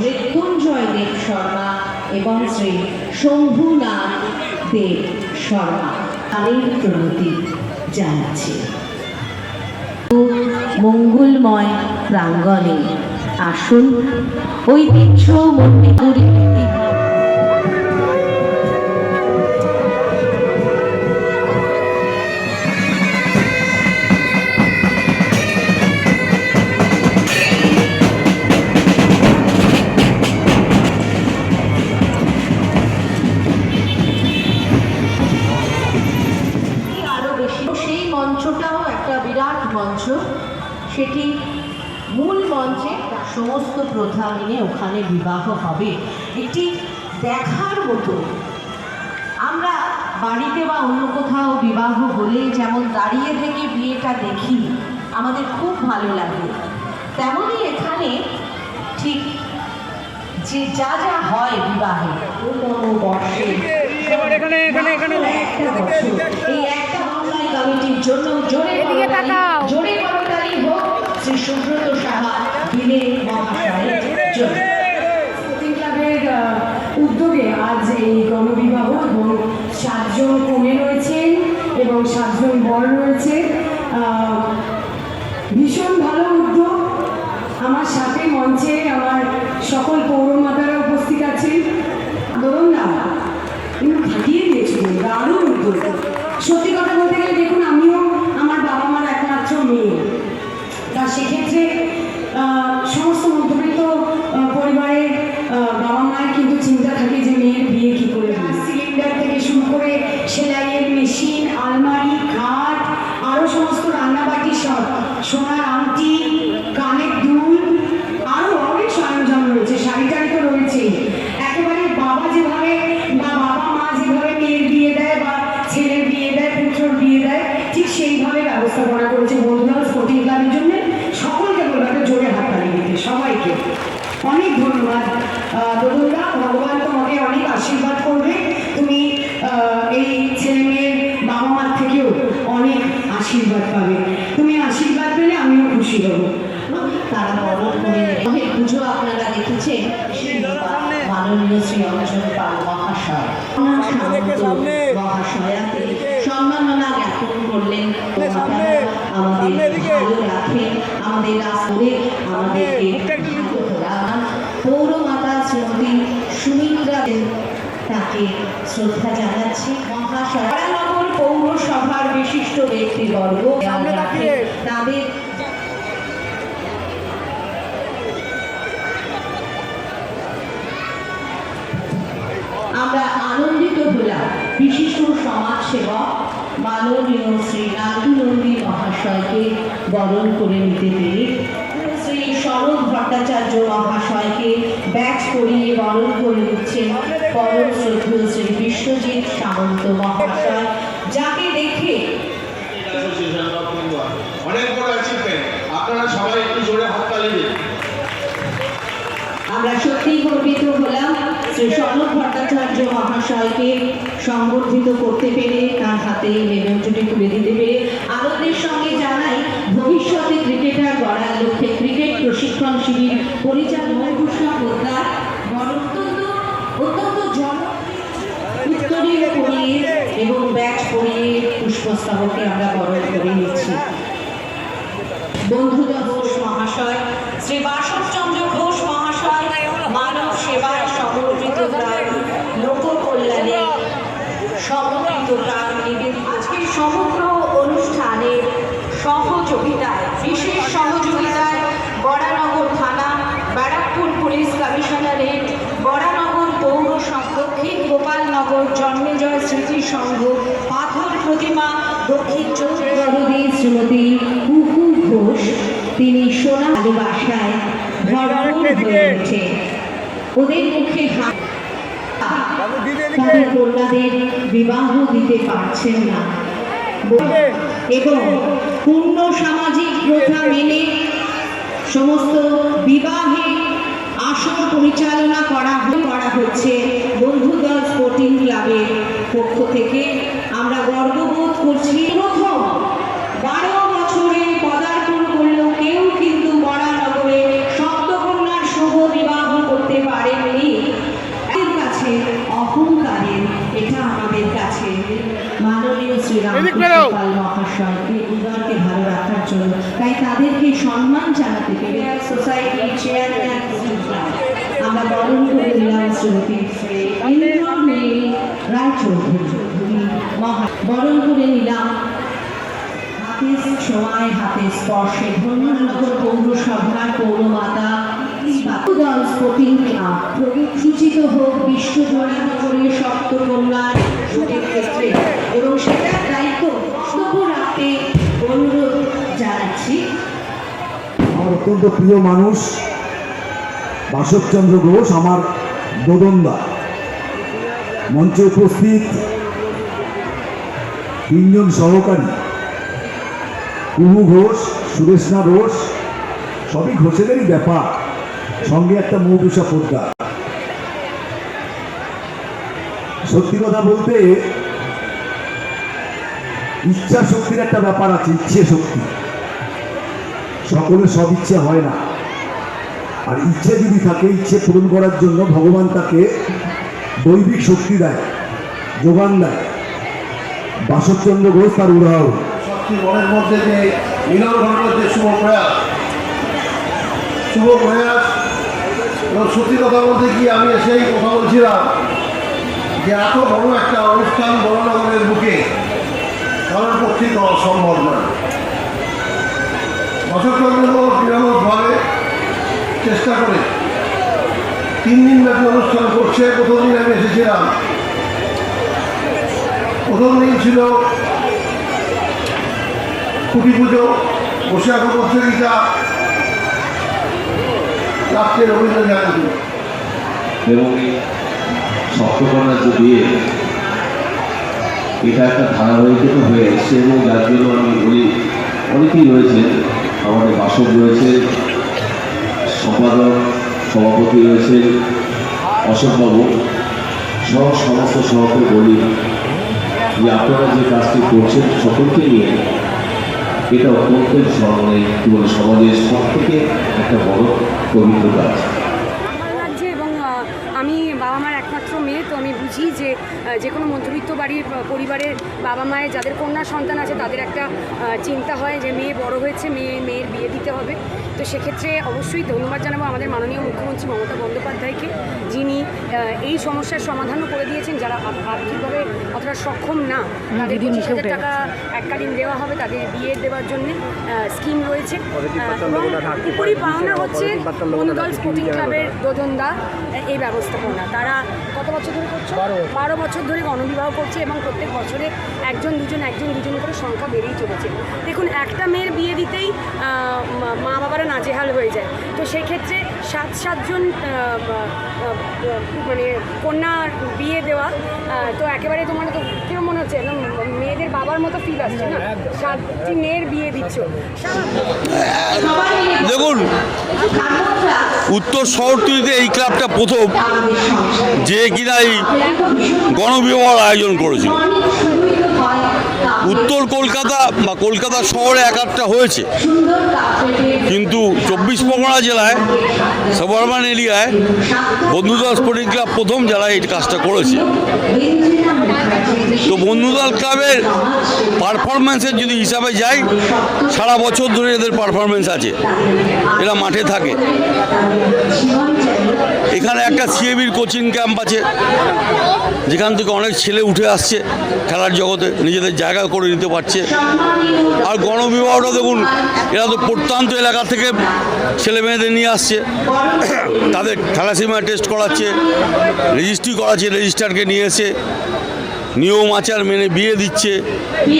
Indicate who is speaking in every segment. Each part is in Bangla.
Speaker 1: মৃত্যুঞ্জয় দেব শর্মা এবং শ্রী শম্ভুনাথ দেব শর্মা। তাদের প্রণতি জানাচ্ছি। মঙ্গলময় প্রাঙ্গণে আসুন। ঐতিহ্য মন্দির ওখানে বিবাহ হবে একটি দেখার মতো। আমরা বাড়িতে বা অন্য কোথাও বিবাহ হলে যেমন দাঁড়িয়ে থেকে বিয়েটা দেখি আমাদের খুব ভালো লাগে। তেমনই এখানে ঠিক যে যা যা হয় বিবাহে এই একটা বাংলায় কমিটির জন্য জোরে। জোরে করতালি হোক শ্রী সুব্রত সাহা দিনে মহাশয়ের।
Speaker 2: সাতজন কমে রয়েছেন এবং সাতজন বর রয়েছে। ভীষণ ভালো উদ্যোগ। আমার সাথে মঞ্চে আমার সকল পৌরমাতারা উপস্থিত আছেন। ধরুন না, কিন্তু থাকিয়ে দিয়েছিল দারুণ উদ্যোগ। সত্যি কথা বলতে গেলে দেখুন, আমিও সেইভাবে ব্যবস্থাপনা করেছে বন্ধুরা স্পোর্টিং ক্লাবের জন্য। সকলকে বলব একটা জোরে হাততালি দিতে, সবাইকে। অনেক ধন্যবাদ দোদুলদা ভগবান তোমাকে অনেক আশীর্বাদ করবে। তুমি এই ছেলে মেয়ের বাবা মার থেকেও অনেক আশীর্বাদ পাবে। তুমি আশীর্বাদ পেলে আমিও খুশি হব।
Speaker 1: তারা নেবে পুজো আপনারা দেখেছেন। মাননীয় শ্রী পাল মহাশয়। মহাশয়াকে সম্মাননা জ্ঞাপন করলেন। আমাদের ভালো রাখেন আমাদের রাস্তায় আমাদেরকে পৌরমাতা শ্রীমতী সুমিত্রা তাকে শ্রদ্ধা জানাচ্ছি। মহাশয় পৌরসভার বিশিষ্ট ব্যক্তিবর্গ। তাদের বিশিষ্ট সমাজসেবক মাননীয় শ্রী নান্দুনন্দী মহাশয়কে বরণ করে নিতে পেরে শ্রী শরৎ ভট্টাচার্য মহাশয়কে ব্যাচ করিয়ে বরণ করে নিচ্ছেন পরম শ্রদ্ধেয় শ্রী বিশ্বজিৎ সামন্ত মহাশয়, যাকে দেখে।
Speaker 3: অনেক বড় অ্যাচিভমেন্ট আপনারা সবাই একটু জোরে দিন
Speaker 1: আমরা সত্যিই গর্বিত হলাম শ্রী শরৎ ভট্টাচার্য মহাশয়কে সংবর্ধিত করতে পেরে তার হাতে মেমেন্টোটি তুলে দিতে পেরে। আনন্দের সঙ্গে জানাই, ভবিষ্যতে ক্রিকেটার গড়ার লক্ষ্যে ক্রিকেট প্রশিক্ষণ শিবির পরিচালক এবং ব্যাচ পরিয়ে পুষ্পস্তবকে আমরা বরণ করে নিচ্ছি। বন্ধুদা ঘোষ মহাশয় শ্রী সহযোগিতায় বিশেষ সহযোগিতায় বরানগর থানা ব্যারাকপুর পুলিশ কমিশনারেট বরানগর পৌর দক্ষিণ গোপালনগর জন্মেজয় স্মৃতি সংঘ পাথর প্রতিমা দক্ষিণ চতুর্দী শ্রীমতী কুকু ঘোষ তিনি সোনা ভালোবাসায় ভরপুর হয়ে ওঠে ওদের মুখে হাত কন্যাদের বিবাহ দিতে পারছেন না। এবং পূর্ণ সামাজিক প্রথা মেনে সমস্ত বিবাহে আসন পরিচালনা করা করা হচ্ছে বন্ধুদল স্পোর্টিং ক্লাবের পক্ষ থেকে। আমরা গর্ববোধ করছি প্রথম বারো জানাতে পেরে সোসাইটির চেয়ারম্যান আমরা বরণ করে নিলাম শ্রীমতী রায়চৌধুরী, মহা বরণ করে নিলাম হাতের ছোঁয়ায় হাতের স্পর্শে, ধন্যনগর পৌরসভার পৌরমাতা দল স্পোর্টিং ক্লাব সূচিত হোক বিশ্বজোড়া নগরের সপ্তকন্যার শুটের ক্ষেত্রে। এবং সেটার দায়িত্ব
Speaker 4: অত্যন্ত প্রিয় মানুষ বাসবচন্দ্র ঘোষ, আমার দোদন্দা মঞ্চে উপস্থিত তিনজন সহকারী। কুহু ঘোষ, সুরেশনা ঘোষ, সবই ঘোষেদেরই ব্যাপার। সঙ্গে একটা মৌটুসা পোদ্দা সত্যি কথা বলতে ইচ্ছা শক্তির একটা ব্যাপার আছে, ইচ্ছে শক্তি। সকলের সব ইচ্ছে হয় না। আর ইচ্ছে যদি থাকে, ইচ্ছে পূরণ করার জন্য ভগবান তাকে দৈবিক শক্তি দেয়, যোগান দেয়। বাসবচন্দ্র ঘোষ তার উদাহরণ।
Speaker 5: মনের মধ্যে যে মিলন ঘটনার যে শুভ প্রয়াস শুভ প্রয়াস, এবং সত্যি কথা বলতে কি আমি সেই কথা বলছিলাম যে এত বড় একটা অনুষ্ঠান বড়নগরের বুকে কারোর পক্ষে করা সম্ভব নয়। বছরচন্দ্র নিরামকভাবে চেষ্টা করে। তিন দিন ব্যাপী অনুষ্ঠান করছে, প্রথম দিন আমি এসেছিলাম। প্রথম দিন ছিল খুঁটি পুজো, বসে আঁকা প্রতিযোগিতা রাত্রে রবীন্দ্র জয়ন্তী
Speaker 6: এবং এটা একটা ধারাবাহিকতা হয়ে এসছে এবং যার জন্য আমি বলি, অনেকেই রয়েছে আমাদের বাসক রয়েছে, সম্পাদক, সভাপতি রয়েছে, অশোকবাবু, সহ সমস্ত সভাপতি বলি, যে আপনারা যে কাজটি করছেন সকলকে নিয়ে, এটা অত্যন্ত স্মরণে কি বলে, সমাজের সব থেকে একটা বড় পবিত্র কাজ
Speaker 2: ভালো লাগছে এবং আহ, আমি বাবা মার একমাত্র মেয়ে তো আমি বুঝি যে কোনো মধ্যবিত্ত বাড়ির পরিবারের বাবা মায়ের যাদের কন্যা সন্তান আছে, তাদের একটা চিন্তা হয় যে মেয়ে বড় হয়েছে, মেয়ে, মেয়ের বিয়ে দিতে হবে। তো সেক্ষেত্রে অবশ্যই ধন্যবাদ জানাব আমাদের মাননীয় মুখ্যমন্ত্রী মমতা বন্দ্যোপাধ্যায়কে যিনি এই সমস্যার সমাধানও করে দিয়েছেন যারা আর্থিকভাবে অতটা সক্ষম না তাদের পঁচিশ হাজার টাকা এককালীন দেওয়া হবে তাদের বিয়ে দেওয়ার জন্য স্কিম রয়েছে। উপরি পাওনা হচ্ছে বন্ধুদল স্পোর্টিং ক্লাবের দোদনদা এই ব্যবস্থাপনা। তারা কত বছর ধরে করছে? বারো বছর। ধরে গণবিবাহ করছে এবং প্রত্যেক বছরে একজন, দুজন একজন, দুজন করে সংখ্যা বেড়েই চলেছে। দেখুন, একটা মেয়ের বিয়ে দিতেই মা- বাবারা নাজেহাল হয়ে যায়। তো সেই ক্ষেত্রে সাত, সাতজন মানে কন্যার বিয়ে দেওয়া তো একেবারে তোমার তো কেউ মনে হচ্ছে? একদম মেয়েদের বাবার মতো ফিল আসছে না? সাতটি মেয়ের বিয়ে দিচ্ছ।
Speaker 7: দেখুন, উত্তর শহরতলিতে এই ক্লাবটা প্রথম, যে কিনা এই গণবিবাহ আয়োজন করেছিল। উত্তর কলকাতা বা কলকাতা শহরে এক আধটা হয়েছে। কিন্তু চব্বিশ পরগনা জেলায় সবরমান এরিয়ায় বন্ধুদল স্পোর্টিং ক্লাব প্রথম যারা এই কাজটা করেছে। তো বন্ধুদল ক্লাবের পারফরমেন্সের যদি হিসাবে যাই, সারা বছর ধরে এদের পারফরমেন্স আছে। এরা মাঠে থাকে। এখানে একটা সিএবির কোচিং ক্যাম্প আছে। যেখান থেকে অনেক ছেলে উঠে আসছে খেলার জগতে, নিজেদের জায়গা করে নিতে পারছে। আর গণবিবাহটা দেখুন, এরা তো প্রত্যন্ত এলাকা থেকে ছেলে মেয়েদের নিয়ে আসছে। তাদের থ্যালাসিমিয়া টেস্ট করাচ্ছে, রেজিস্ট্রি করাচ্ছে রেজিস্টারকে নিয়ে এসে নিয়ম আচার মেনে বিয়ে দিচ্ছে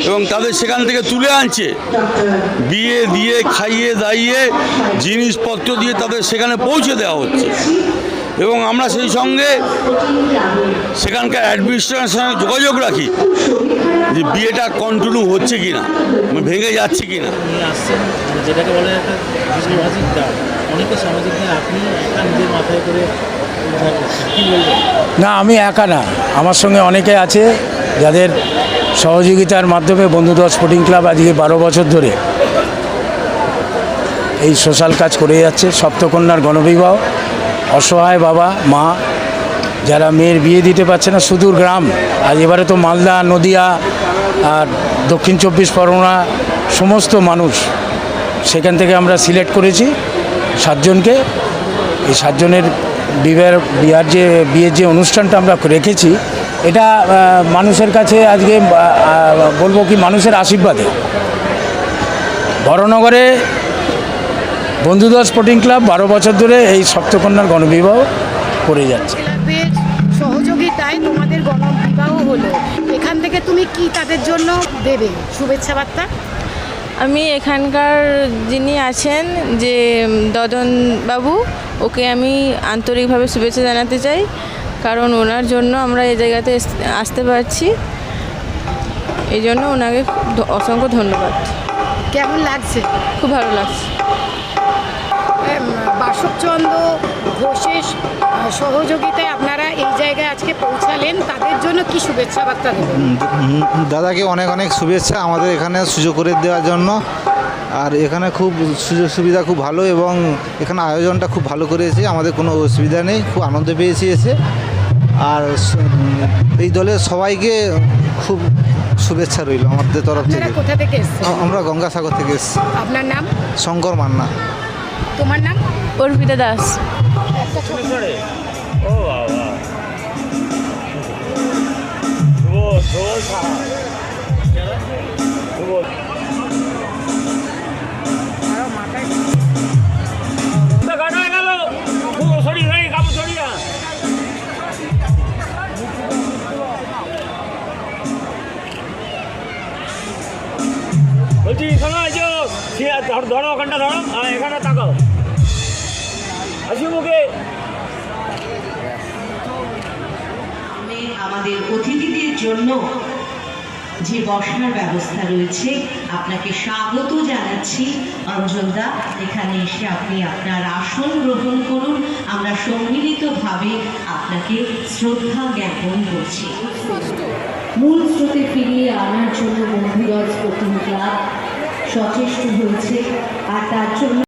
Speaker 7: এবং তাদের সেখান থেকে তুলে আনছে। বিয়ে দিয়ে, খাইয়ে দাইয়ে জিনিসপত্র দিয়ে তাদের সেখানে পৌঁছে দেওয়া হচ্ছে। এবং আমরা সেই সঙ্গে সেখানকার অ্যাডমিনিস্ট্রেশনের সঙ্গে যোগাযোগ রাখি যে বিয়েটা কন্টিনিউ হচ্ছে কি না ভেঙে যাচ্ছে কি না
Speaker 8: মানে যেটাকে বলে সামাজিক দায় অনেকে সামাজিক দায় আপনি একা নিজের মাথায় করে উদ্ধার করছেন কী বলবেন?
Speaker 9: না আমি একা না। আমার সঙ্গে অনেকে আছে যাদের সহযোগিতার মাধ্যমে বন্ধুদল স্পোর্টিং ক্লাব আজকে বারো বছর ধরে এই সোশ্যাল কাজ করে যাচ্ছে। সপ্তকন্যার গণবিবাহ অসহায় বাবা, মা, যারা মেয়ের বিয়ে দিতে পারছে না, সুদূর গ্রাম। আর এবারে তো মালদা, নদিয়া আর দক্ষিণ চব্বিশ পরগনা সমস্ত মানুষ সেখান থেকে আমরা সিলেক্ট করেছি সাতজনকে। এই সাতজনের বিবাহের বিয়ার যে, বিয়ের যে অনুষ্ঠানটা আমরা রেখেছি, এটা মানুষের কাছে আজকে বলব কি মানুষের আশীর্বাদে। বড়নগরে বন্ধুদল স্পোর্টিং ক্লাব বারো বছর ধরে এই সপ্তকন্যার গণবিবাহ করে যাচ্ছে।
Speaker 10: সহযোগিতায় তোমাদের গণবিবাহ হলো। এখান থেকে তুমি কি তাদের জন্য দেবে? শুভেচ্ছা বার্তা।
Speaker 11: আমি এখানকার যিনি আছেন যে দদন বাবু ওকে আমি আন্তরিকভাবে শুভেচ্ছা জানাতে চাই কারণ ওনার জন্য আমরা এই জায়গাতে আসতে পারছি। এই জন্য ওনাকে ধ- অসংখ্য ধন্যবাদ।
Speaker 10: কেমন লাগছে?
Speaker 11: খুব ভালো লাগছে।
Speaker 10: বাসবচন্দ্র ঘোষের সহযোগিতায় আপনারা এই জায়গায় আজকে পৌঁছালেন তাদের জন্য কি শুভেচ্ছা বার্তা দেবেন?
Speaker 12: দাদাকে অনেক অনেক শুভেচ্ছা আমাদের এখানে সুযোগ করে দেওয়ার জন্য। আর এখানে খুব সুযোগ সুবিধা খুব ভালো এবং এখানে আয়োজনটা খুব ভালো করেছে আমাদের কোনো অসুবিধা নেই খুব আনন্দ পেয়েছি এসে। আর এই দলের সবাইকে খুব শুভেচ্ছা রইল আমাদের তরফ থেকে। আমরা গঙ্গাসাগর থেকে এসেছি।
Speaker 10: আপনার নাম?
Speaker 12: শঙ্কর মান্না।
Speaker 10: তোমার নাম?
Speaker 11: অর্পিতা দাস।
Speaker 8: ধরো ধরো ওখানটা ধরো। মুখে
Speaker 1: আমাদের অতিথিদের জন্য যে বসার ব্যবস্থা রয়েছে, আপনাকে স্বাগত জানাচ্ছি। এখানে এসে আপনি আপনার আসন গ্রহণ করুন। আমরা সম্মিলিতভাবে আপনাকে শ্রদ্ধা জ্ঞাপন করছি। মূল স্রোতে ফিরিয়ে আনার জন্য বন্ধুদল স্পোর্টিং ক্লাব সচেষ্ট হয়েছে, আর তার জন্য